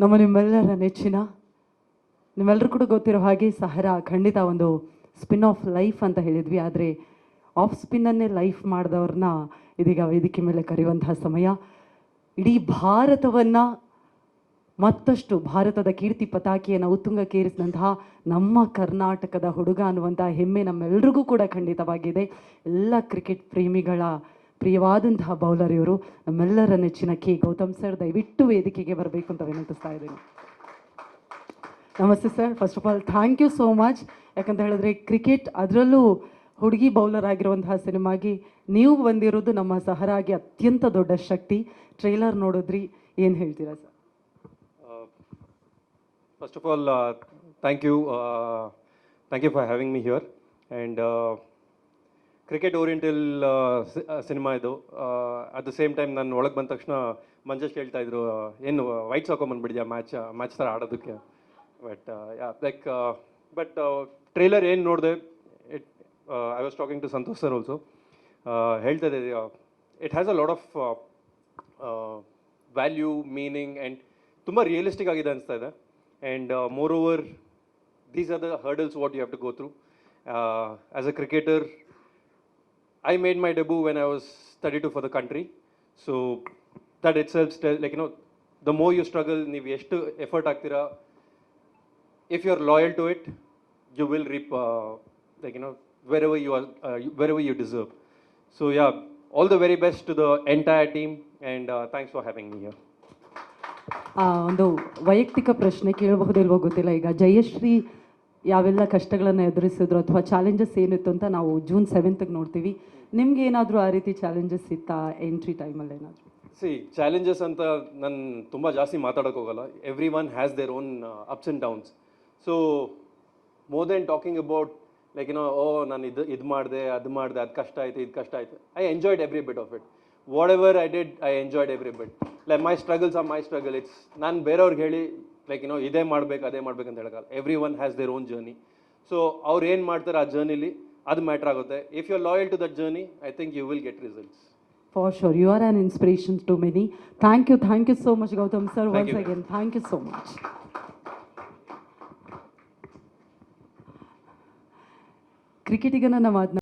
ನಮ್ಮ ನಿಮ್ಮೆಲ್ಲರ ನೆಚ್ಚಿನ ನಿಮ್ಮೆಲ್ಲರೂ ಕೂಡ ಗೊತ್ತಿರೋ ಹಾಗೆ ಸಹರ ಖಂಡಿತ ಒಂದು ಸ್ಪಿನ್ ಆಫ್ ಲೈಫ್ ಅಂತ ಹೇಳಿದ್ವಿ. ಆದರೆ ಆಫ್ ಸ್ಪಿನ್ನನ್ನೇ ಲೈಫ್ ಮಾಡಿದವ್ರನ್ನ ಇದೀಗ ವೇದಿಕೆ ಮೇಲೆ ಕರೆಯುವಂತಹ ಸಮಯ. ಇಡೀ ಭಾರತವನ್ನು ಮತ್ತಷ್ಟು, ಭಾರತದ ಕೀರ್ತಿ ಪತಾಕಿಯನ್ನು ಉತ್ತುಂಗಕ್ಕೇರಿಸಿದಂತಹ ನಮ್ಮ ಕರ್ನಾಟಕದ ಹುಡುಗ ಅನ್ನುವಂಥ ಹೆಮ್ಮೆ ನಮ್ಮೆಲ್ರಿಗೂ ಕೂಡ ಖಂಡಿತವಾಗಿದೆ. ಎಲ್ಲ ಕ್ರಿಕೆಟ್ ಪ್ರೇಮಿಗಳ ಪ್ರಿಯವಾದಂತಹ ಬೌಲರ್ ಇವರು ನಮ್ಮೆಲ್ಲರ ನೆಚ್ಚಿನ ಕೆ ಗೌತಮ್ ಸರ್ ದಯವಿಟ್ಟು ವೇದಿಕೆಗೆ ಬರಬೇಕು ಅಂತ ವಿನಂತಿಸ್ತಾ ಇದ್ದೀನಿ. ನಮಸ್ತೆ sir. First of all thank you so much ಯಾಕಂತ ಹೇಳಿದ್ರೆ ಕ್ರಿಕೆಟ್ ಅದರಲ್ಲೂ ಹುಡುಗಿ ಬೌಲರ್ ಆಗಿರುವಂತಹ ಸಿನಿಮಾಗೆ ನೀವು ಬಂದಿರೋದು ನಮ್ಮ ಸಹರಾಗಿ ಅತ್ಯಂತ ದೊಡ್ಡ ಶಕ್ತಿ. ಟ್ರೈಲರ್ ನೋಡಿದ್ರಿ ಏನು ಹೇಳ್ತೀರಾ sir? First of all thank you thank you for having me here uh, cricket oriented cinema ಇದು. ಅಟ್ ದ ಸೇಮ್ ಟೈಮ್ ನಾನು ಒಳಗೆ ಬಂದ ತಕ್ಷಣ ಮಂಜೇಶ್ ಹೇಳ್ತಾ ಇದ್ರು ಏನು ವೈಟ್ಸ್ ಹಾಕೊಂಬಂದ್ಬಿಡಿದ್ಯಾ ಮ್ಯಾಚ್ ಮ್ಯಾಚ್ ಥರ ಆಡೋದಕ್ಕೆ? ಬಟ್ ಲೈಕ್ ಬಟ್ ಟ್ರೇಲರ್ ಏನು ನೋಡಿದೆ it I was talking to Santosh sir also ಹೇಳ್ತಾ ಇದೆ it has a lot of value meaning and ತುಂಬ ರಿಯಲಿಸ್ಟಿಕ್ ಆಗಿದೆ ಅನಿಸ್ತಾ ಇದೆ. And moreover these are the hurdles what you have to go through as a cricketer I made my debut when I was 32 for the country. So that itself, tell, like, you know, the more you struggle, ನೀವು ಎಷ್ಟು effort ಹಾಕ್ತೀರಾ if you're loyal to it, you will reap, uh, like, you know, wherever you are, uh, you- wherever you deserve. So yeah, all the very best to the entire team and uh, thanks for having me here. ಆ, ಒಂದು ವೈಯಕ್ತಿಕ ಪ್ರಶ್ನೆ ಕೇಳಬಹುದಿಲ್ವೋ ಗೊತ್ತಿಲ್ಲ ಈಗ ಜಯಶ್ರೀ ಯಾವೆಲ್ಲ ಕಷ್ಟಗಳನ್ನು ಎದುರಿಸಿದ್ರು ಅಥವಾ challenges ಏನಿತ್ತು ಅಂತ ನಾವು ಜೂನ್ ಸೆವೆಂತ್ಗೆ ನೋಡ್ತೀವಿ. ನಿಮ್ಗೆ ಏನಾದರೂ ಆ ರೀತಿ ಚಾಲೆಂಜಸ್ ಇತ್ತಾ ಎಂಟ್ರಿ ಟೈಮಲ್ಲಿ ಏನಾದರೂ? ಸಿ ಚಾಲೆಂಜಸ್ ಅಂತ ನಾನು ತುಂಬ ಜಾಸ್ತಿ ಮಾತಾಡೋಕೆ ಹೋಗಲ್ಲ. Everyone has their own ups and downs so more than talking about like ಏನೋ ಓ ನಾನು ಇದು ಇದು ಮಾಡಿದೆ, ಅದು ಮಾಡಿದೆ, ಅದು ಕಷ್ಟ ಆಯಿತು, ಇದು ಕಷ್ಟ ಆಯಿತು. I enjoyed every bit of it whatever I did I enjoyed every bit like my struggles or my struggle it's ನಾನು ಬೇರೆಯವ್ರಿಗೆ ಹೇಳಿ ಲೈಕ್ ಏನೋ ಇದೇ ಮಾಡ್ಬೇಕು ಅದೇ ಮಾಡ್ಬೇಕು ಅಂತ ಹೇಳೋಕ್ಕಲ್ಲ everyone has their own journey so ಅವ್ರು ಏನು ಮಾಡ್ತಾರೆ ಆ ಜರ್ನಿಲಿ ಅದು ಮ್ಯಾಟ್ರ್ ಆಗುತ್ತೆ. If you are loyal to that journey I think you will get results for sure you are an inspiration to many thank you thank you so much Gautam sir once again thank you so much ಕ್ರಿಕೆಟಿಗನ ಮಾತನ್ನ